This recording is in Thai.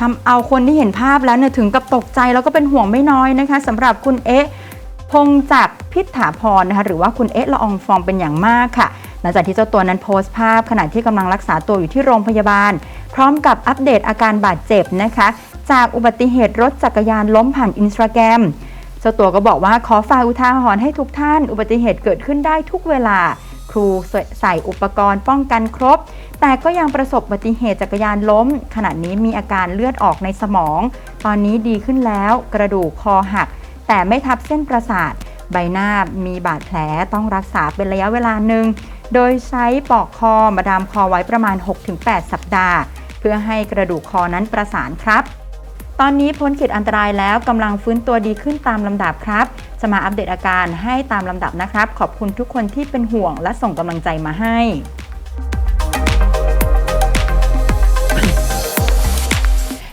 ทำเอาคนที่เห็นภาพแล้วเนี่ยถึงกับตกใจแล้วก็เป็นห่วงไม่น้อยนะคะสำหรับคุณเอ๊ะพงจักพิษถาพรนะคะหรือว่าคุณเอ๊ะละอองฟองเป็นอย่างมากค่ะ หลังจากที่เจ้าตัวนั้นโพสต์ภาพขณะที่กำลังรักษาตัวอยู่ที่โรงพยาบาล พร้อมกับอัปเดตอาการบาดเจ็บนะคะ จากอุบัติเหตุรถจักรยานล้มผ่านอินสตาแกรมเจ้าตัวก็บอกว่าขอฝากอุทาหรณ์ให้ทุกท่าน อุบัติเหตุเกิดขึ้นได้ทุกเวลา ครูใส่อุปกรณ์ป้องกันครบ แต่ก็ยังประสบอุบัติเหตุจักรยานล้ม ขณะนี้มีอาการเลือดออกในสมอง ตอนนี้ดีขึ้นแล้ว กระดูกคอหัก แต่ไม่ทับเส้นประสาท ใบหน้ามีบาดแผลต้องรักษาเป็นระยะเวลาหนึ่ง โดยใช้ปอกคอมาดามคอไว้ประมาณ 6-8 สัปดาห์ เพื่อให้กระดูกคอนั้นประสานครับ ตอนนี้พ้นขีดอันตรายแล้วกำลังฟื้นตัวดีขึ้นตามลำดับครับ จะมาอัปเดตอาการให้ตามลำดับนะครับ ขอบคุณทุกคนที่เป็นห่วงและส่งกำลังใจมาให้